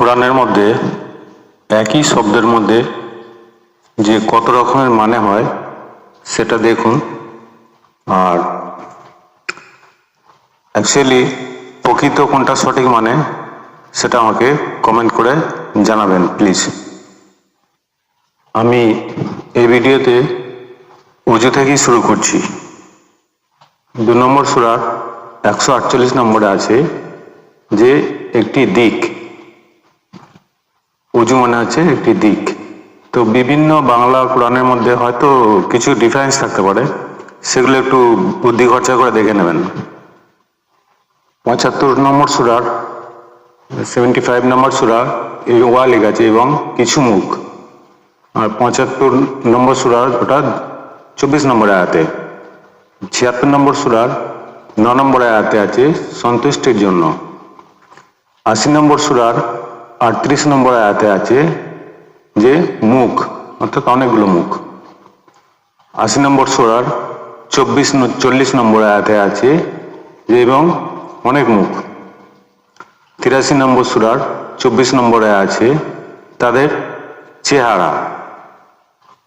কোরআনের মধ্যে, একই শব্দের মধ্যে যে কত রকমের মানে হয়, সেটা দেখুন। আর অ্যাকচুয়ালি প্রকৃত কোনটা সঠিক মানে সেটা আমাকে কমেন্ট করে জানাবেন প্লিজ আমি এই ভিডিওতে উজু থেকেই শুরু করছি। দু নম্বর সুরার একশো আটচল্লিশ নম্বরে আছে যে, একটি দিক উজু মানে হচ্ছে একটি দিক। তো বিভিন্ন বাংলা কোরআনের মধ্যে হয়তো কিছু ডিফারেন্স থাকতে পারে। সেগুলো একটু বুদ্ধি খরচা করে দেখে নেবেন। পঁচাত্তর নম্বর সুরার সেভেন্টি ফাইভ নম্বর সুরা, এই ওয়া লেখা আছে এবং কিছু মুখ। আর পঁচাত্তর নম্বর সুরার ওটা চব্বিশ নম্বর আয়াতে। ছিয়াত্তর নম্বর সুরার ন নম্বর আয়াতে আছে সন্তুষ্টির জন্য। আশি নম্বর সুরার আটত্রিশ নম্বর আয়াতে আছে যে মুখ, অর্থাৎ অনেকগুলো মুখ। আশি নম্বর সুরার চব্বিশ চল্লিশ নম্বর আয়াতে আছে যে এবং অনেক মুখ। তিরাশি নম্বর সুরার চব্বিশ নম্বরে আছে তাদের চেহারা।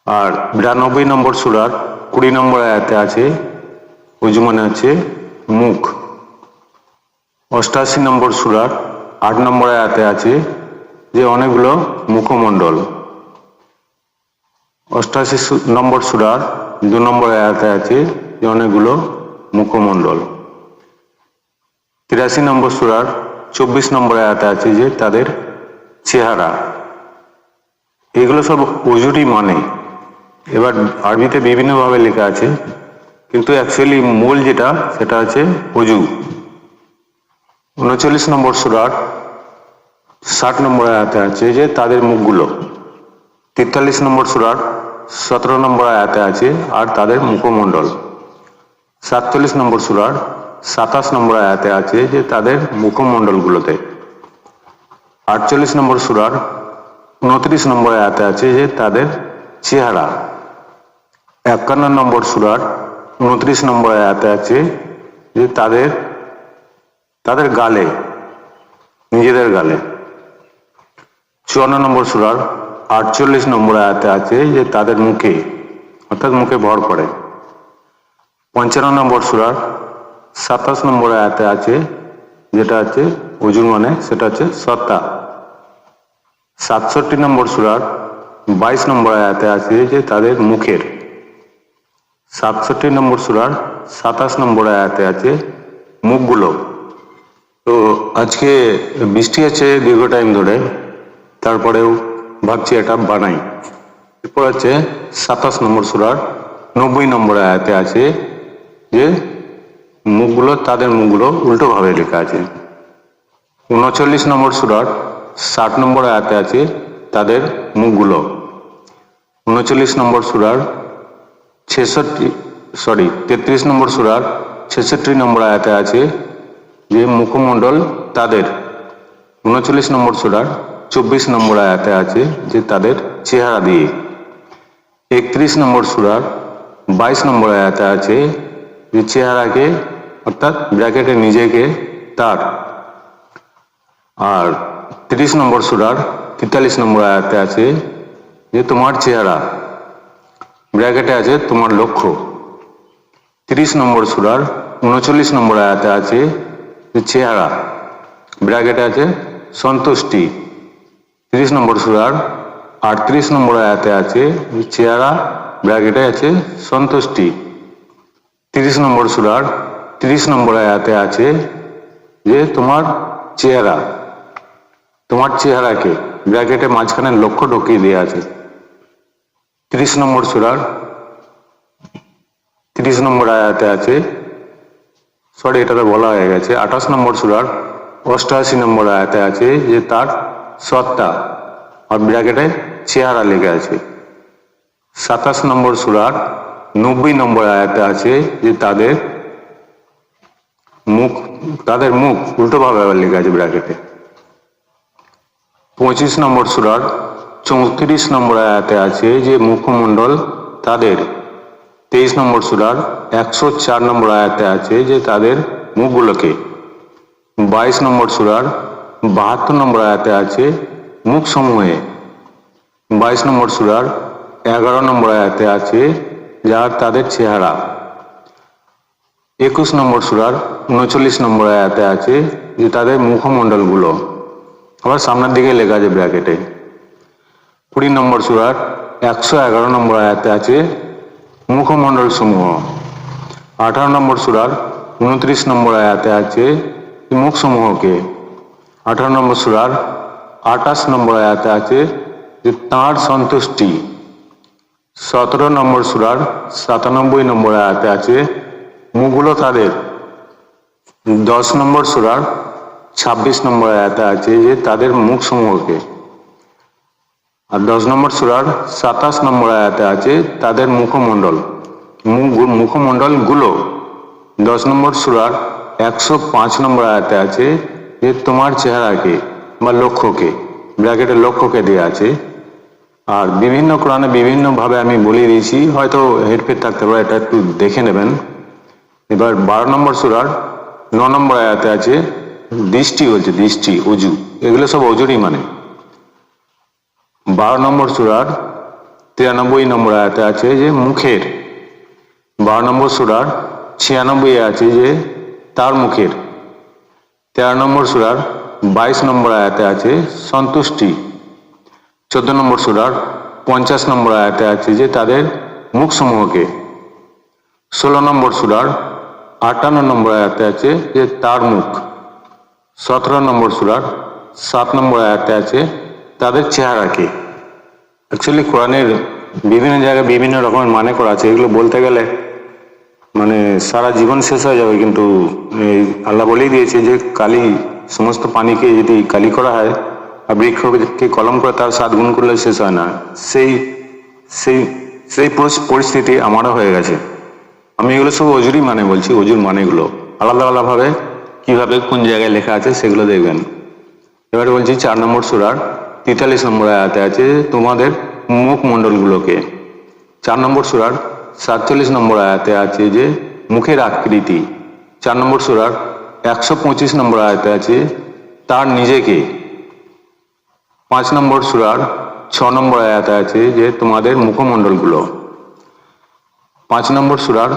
আর বিরানব্বই নম্বর সুরার কুড়ি নম্বর আয়াতে আছে উজু মানে আছে মুখ। অষ্টাশি নম্বর সুরার আট নম্বর আয়াতে আছে যে অনেকগুলো মুখমণ্ডল। অষ্টাশি নম্বর সুরার দু নম্বর আয়াতে আছে যে অনেকগুলো মুখমণ্ডল। তিরাশি নম্বর সুরার চব্বিশ নম্বর আয়াতে আছে যে তাদের চেহারা। এগুলো সব অজুরই মানে। এবার আরবিতে বিভিন্নভাবে লেখা আছে, কিন্তু অ্যাকচুয়ালি মূল যেটা, সেটা আছে অজু উনচল্লিশ নম্বর সুরার ষাট নম্বর আয়াতে আছে যে তাদের মুখগুলো। তেতাল্লিশ নম্বর সুরার সতেরো নম্বর আয়াতে আছে আর তাদের মুখমণ্ডল। সাতচল্লিশ নম্বর সুরার সাতাশ নম্বর আয়াতে আছে যে তাদের মুখমণ্ডলগুলোতে। আটচল্লিশ নম্বর সুরার উনত্রিশ নম্বর আয়াতে আছে যে তাদের চেহারা। একান্ন নম্বর সুরার উনত্রিশ নম্বর আয়াতে আছে যে তাদের তাদের গালে, নিজেদের গালে। চুয়ান্ন নম্বর সুরার আটচল্লিশ নম্বর আয়াতে আছে যে তাদের মুখে, অর্থাৎ মুখে ভর করে। পঞ্চান্ন নম্বর সুরার সাতাশ নম্বর আয়াতে আছে, যেটা আছে ওজন মানে সেটা হচ্ছে সত্তা। সাতষট্টি নম্বর সুরার বাইশ নম্বর আয়াতে আছে যে তাদের মুখের। সাতষট্টি নম্বর সুরার সাতাশ নম্বর আয়াতে আছে মুখগুলো। তো আজকে বৃষ্টি আছে দীর্ঘ টাইম ধরে। তারপরেও ভাবছি এটা বানাই। এরপর আছে সাতাশ নম্বর সুরার নব্বই নম্বর আয়াতে আছে যে, মুখগুলো তাদের মুখগুলো উল্টোভাবে লেখা আছে। উনচল্লিশ নম্বর সুরার ষাট নম্বর আয়াতে আছে তাদের মুখগুলো। উনচল্লিশ নম্বর সুরার ছেষট্টি সরি তেত্রিশ নম্বর সুরার ছেষট্টি নম্বর আয়াতে আছে যে, মুখমণ্ডল তাদের। উনচল্লিশ নম্বর সুরার চব্বিশ নম্বর আয়াতে আছে যে তাদের চেহারা দিয়ে। একত্রিশ নম্বর সুরার বাইশ নম্বর আয়াতে আছে যে চেহারাকে, অর্থাৎ ব্র্যাকেটে নিজেকে তার। আর তিরিশ নম্বর সুরার তেতাল্লিশ নম্বর আয়াতে আছে যে তোমার চেহারা, ব্র্যাকেটে আছে তোমার লক্ষ্য। তিরিশ নম্বর সুরার উনচল্লিশ নম্বর আয়াতে আছে যে চেহারা, ব্র্যাকেটে আছে সন্তুষ্টি। তিরিশ নম্বর সুরার আটত্রিশ নম্বর আয়াতে আছে চেহারা ব্র্যাকেটে আছে, সন্তুষ্টি। তিরিশ নম্বর সুরার তিরিশ নম্বর আয়াতে আছে যে তোমার চেহারা, তোমার চেহারাকে ব্র্যাকেটে মাঝখানে লক্ষ্য ঢুকিয়ে দেওয়া আছে। তিরিশ নম্বর সুরার তিরিশ নম্বর আয়াতে আছে সরি এটা তো বলা হয়ে গেছে, আঠাশ নম্বর সুরার অষ্টআশি নম্বর আয়াতে আছে যে তার সত্তা আর ব্র্যাকেটে চেহারা লেগে আছে। সাতাশ নম্বর সুরার নব্বই নম্বর আয়াতে আছে যে তাদের মুখ তাদের মুখ উল্টোভাবে আবার লেখা আছে ব্র্যাকেটে। পঁচিশ নম্বর সুরার চৌত্রিশ নম্বর আয়াতে আছে যে মুখমণ্ডল তাদের। তেইশ নম্বর সুরার একশো চার নম্বর আয়াতে আছে যে তাদের মুখগুলোকে। বাইশ নম্বর সুরার বাহাত্তর নম্বর আয়াতে আছে, মুখ সমূহে। বাইশ নম্বর সুরার এগারো নম্বর আয়াতে আছে যার তাদের চেহারা। একুশ নম্বর সুরার উনচল্লিশ নম্বর আয়াতে আছে, যে তাদের মুখমণ্ডলগুলো। আবার সামনের দিকে লেখা আছে ব্র্যাকেটে। কুড়ি নম্বর সুরার একশো এগারো নম্বর আয়াতে আছে মুখমণ্ডল সমূহ আঠারো নম্বর সুরার উনত্রিশ নম্বর আয়াতে আছে মুখ সমূহকে আঠারো নম্বর সুরার আঠাশ নম্বর আয়াতে আছে যে তাঁর সন্তুষ্টি। সতেরো নম্বর সুরার সাতানব্বই নম্বর আয়াতে আছে মুখগুলো তাদের। দশ নম্বর সুরার ছাব্বিশ নম্বর আয়াতে আছে যে তাদের মুখ সমূহকে আর দশ নম্বর সুরার সাতাশ নম্বর আয়াতে আছে তাদের মুখমণ্ডল। মুখ মুখমণ্ডলগুলো দশ নম্বর সুরার একশো পাঁচ নম্বর আয়াতে আছে যে তোমার চেহারাকে বা লক্ষ্যকে ব্র্যাকেটে লক্ষ্যকে দেওয়া আছে। আর বিভিন্ন কোরআনে বিভিন্নভাবে আমি বলে দিয়েছি, হয়তো হেডফেড থাকতে পারে, এটা একটু দেখে নেবেন। এবার বারো নম্বর সুরার ন নম্বর আয়াতে আছে, দৃষ্টি হচ্ছে দৃষ্টি অজু এগুলো সব অজুরই মানে। বারো নম্বর সুরার তিরানব্বই নম্বর আয়াতে আছে যে মুখের। বারো নম্বর সুরার ছিয়ানব্বই আছে যে তার মুখের। তেরো নম্বর সুরার বাইশ নম্বর আয়াতে আছে সন্তুষ্টি। চোদ্দ নম্বর সুরার পঞ্চাশ নম্বর আয়াতে আছে যে তাদের মুখ সমূহকে ষোলো নম্বর সুরার আটান্ন নম্বর আয়াতে আছে যে তার মুখ। সতেরো নম্বর সুরার সাত নম্বর আয়াতে আছে তাদের চেহারাকে। অ্যাকচুয়ালি কোরআনের বিভিন্ন জায়গায় বিভিন্ন রকমের মানে করা আছে। এগুলো বলতে গেলে মানে সারা জীবন শেষ হয়ে যাবে, কিন্তু আল্লাহ বলেই দিয়েছে যে কালি, সমস্ত পানিকে যদি কালি করা হয় আর বৃক্ষকে কলম করে তার সাত গুণ করলে শেষ হয় না। সেই সেই সেই পরিস্থিতি আমারও হয়ে গেছে। আমি এগুলো সব অজুরই মানে বলছি, অজুর মানেগুলো। আলাদা আলাদাভাবে কীভাবে কোন জায়গায় লেখা আছে সেগুলো দেখবেন। এবারে বলছি চার নম্বর সুরার তেতাল্লিশ নম্বর আয়াতে আছে তোমাদের মুখমণ্ডলগুলোকে চার নম্বর সুরার সাতচল্লিশ নম্বর আয়াতে আছে যে, মুখের আকৃতি। চার নম্বর সুরার একশো পঁচিশ নম্বর আয়াতে আছে, তার নিজেকে। পাঁচ নম্বর সুরার ছ নম্বর আয়াতে আছে যে, তোমাদের মুখমণ্ডলগুলো। পাঁচ নম্বর সুরার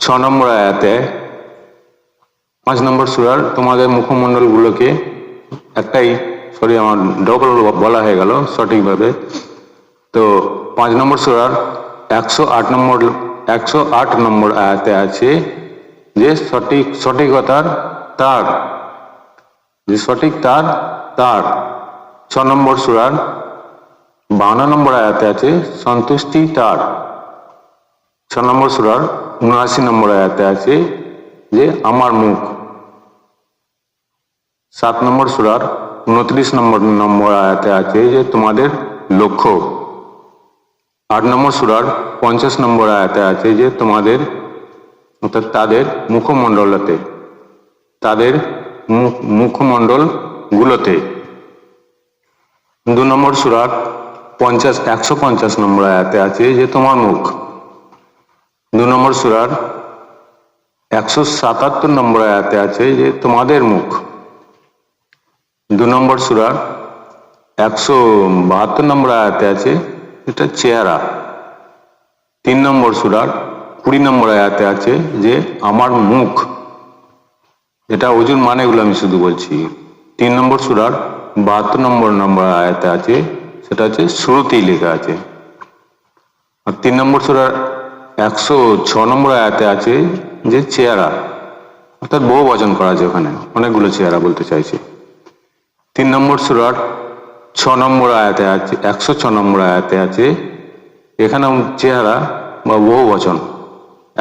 ছ নম্বর আয়াতে, পাঁচ নম্বর সুরার তোমাদের মুখমণ্ডলগুলোকে একটাই সরি আমার ডবল বলা হয়ে গেল সঠিকভাবে। তো পাঁচ নম্বর সুরার একশো আট নম্বর, একশো আট নম্বর আয়াতে আছে যে সঠিক সঠিকতার তার, যে সঠিক তার তার। ছ নম্বর সুরার বান্ন নম্বর আয়াতে আছে সন্তুষ্টি তার। ছ নম্বর সুরার উনআশি নম্বর আয়াতে আছে যে আমার মুখ। সাত নম্বর সুরার উনত্রিশ নম্বর নম্বর আয়াতে আছে যে তোমাদের লক্ষ্য। আট নম্বর সুরার পঞ্চাশ নম্বর আয়াতে আছে যে তোমাদের, অর্থাৎ তাদের মুখমণ্ডলতে, তাদের মুখ- মুখমণ্ডল গুলোতে দু নম্বর সুরার পঞ্চাশ, একশো পঞ্চাশ নম্বর আয়াতে আছে যে তোমার মুখ। দু নম্বর সুরার একশো সাতাত্তর নম্বর আয়াতে আছে যে তোমাদের মুখ। দু নম্বর সুরার একশো বাহাত্তর নম্বর আয়াতে আছে এটা চেহারা। তিন নম্বর সুরার কুড়ি নম্বর আয়াতে আছে যে, আমার মুখ। এটা ওজন মানেগুলো আমি শুধু বলছি। তিন নম্বর সুরার বাহাত্তর নম্বর নম্বর আয়াতে আছে, সেটা হচ্ছে শুরুতেই লেখা আছে। আর তিন নম্বর সুরার একশো ছ নম্বর আয়াতে আছে যে, চেহারা। অর্থাৎ বহু বচন করা আছে ওখানে, অনেকগুলো চেহারা বলতে চাইছে। তিন নম্বর সুরার ছ নম্বর আয়াতে আছে, একশো ছ নম্বর আয়াতে আছে, এখানে চেহারা বা বহু বচন।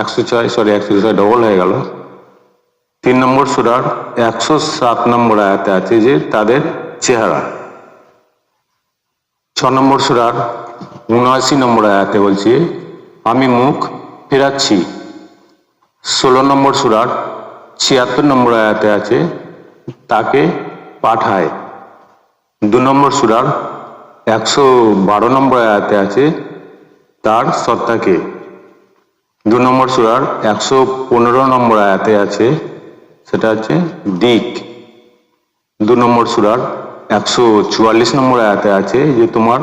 একশো ছয় সরি একশো ছয় ডবল হয়ে গেল। তিন নম্বর সুরার একশো সাত নম্বর আয়াতে আছে যে তাদের চেহারা। ছ নম্বর সুরার উনআশি নম্বর আয়াতে বলছি, আমি মুখ ফেরাচ্ছি। ষোলো নম্বর সুরার ছিয়াত্তর নম্বর আয়াতে আছে, তাকে পাঠায়। দু নম্বর সুরার একশো বারো নম্বর আয়াতে আছে, তার সত্তাকে দু নম্বর সুরার একশো পনেরো নম্বর আয়াতে আছে, সেটা হচ্ছে দিক। দু নম্বর সুরার একশো চুয়াল্লিশ নম্বর আয়াতে আছে যে তোমার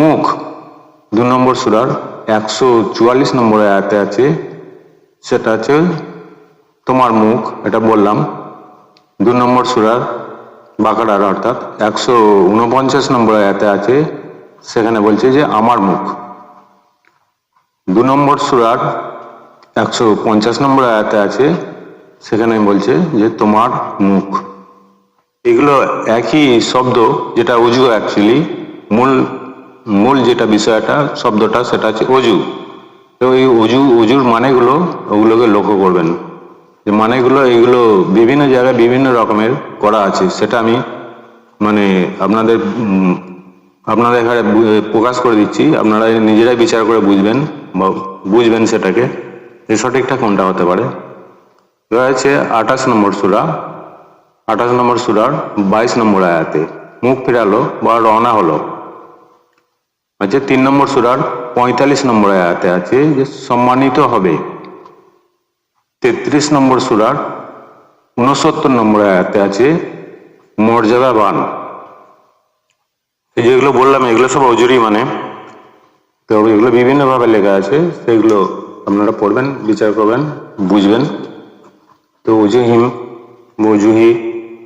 মুখ। দু নম্বর সুরার একশো চুয়াল্লিশ নম্বর আয়াতে আছে, সেটা আছে তোমার মুখ, এটা বললাম। দু নম্বর সুরার বাঁকাড়ার অর্থাৎ একশো উনপঞ্চাশ নম্বর আয়াতে আছে, সেখানে বলছে যে আমার মুখ। দু নম্বর সুরার একশো পঞ্চাশ নম্বর আয়াতে আছে, সেখানে বলছে যে তোমার মুখ। এগুলো একই শব্দ যেটা উজু অ্যাকচুয়ালি মূল মূল যেটা বিষয়টা, শব্দটা সেটা হচ্ছে অজু। তো এই অজু, অজুর মানেগুলো ওগুলোকে লক্ষ্য করবেন। যে মানেগুলো এগুলো বিভিন্ন জায়গায় বিভিন্ন রকমের করা আছে সেটা আমি মানে আপনাদের উম, আপনাদের এখানে প্রকাশ করে দিচ্ছি। আপনারা নিজেরাই বিচার করে বুঝবেন বা বুঝবেন সেটাকে যে সঠিকটা কোনটা হতে পারে। আছে আঠাশ নম্বর সুরা। আঠাশ নম্বর সুরার বাইশ নম্বর আয়াতে মুখ ফেরালো বা রওনা হলো। আচ্ছা তিন নম্বর সুরার পঁয়তাল্লিশ নম্বর আয়াতে আছে যে সম্মানিত হবে। তেত্রিশ নম্বর সুরার উনসত্তর নম্বর আয়াতে আছে মর্যাদাবান এই যেগুলো বললাম, এগুলো সব অজুরি মানে। তো এগুলো বিভিন্নভাবে লেখা আছে, সেগুলো আপনারা পড়বেন, বিচার করবেন, বুঝবেন। তো উজুহিম মজুহি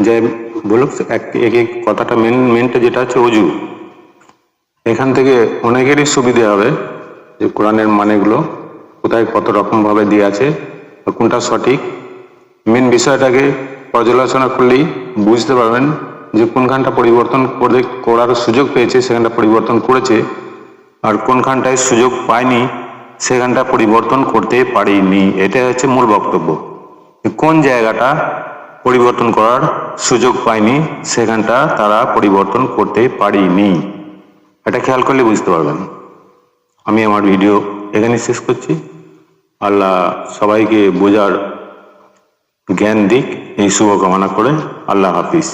যাই বলুক, এক এক কথাটা মেন মেনটা যেটা হচ্ছে অজু। এখান থেকে অনেকেরই সুবিধে হবে যে কোরআনের মানেগুলো কোথায় কত রকমভাবে দিয়ে আছে। কোনটা সঠিক? মেন বিষয়টাকে পর্যালোচনা করলেই বুঝতে পারবেন যে কোনখানটা পরিবর্তন করে করার সুযোগ পেয়েছে, সেখানটা পরিবর্তন করেছে। আর কোনখানটায় সুযোগ পায়নি, সেখানটা পরিবর্তন করতে পারিনি। এটা হচ্ছে মূল বক্তব্য। কোন জায়গাটা পরিবর্তন করার সুযোগ পায়নি, সেখানটা তারা পরিবর্তন করতে পারিনি? এটা খেয়াল করলে বুঝতে পারবেন। আমি আমার ভিডিও এখানে শেষ করছি। আল্লাহ সবাইকে বোঝার জ্ঞান দিক এই শুভকামনা করে আল্লাহ হাফিজ।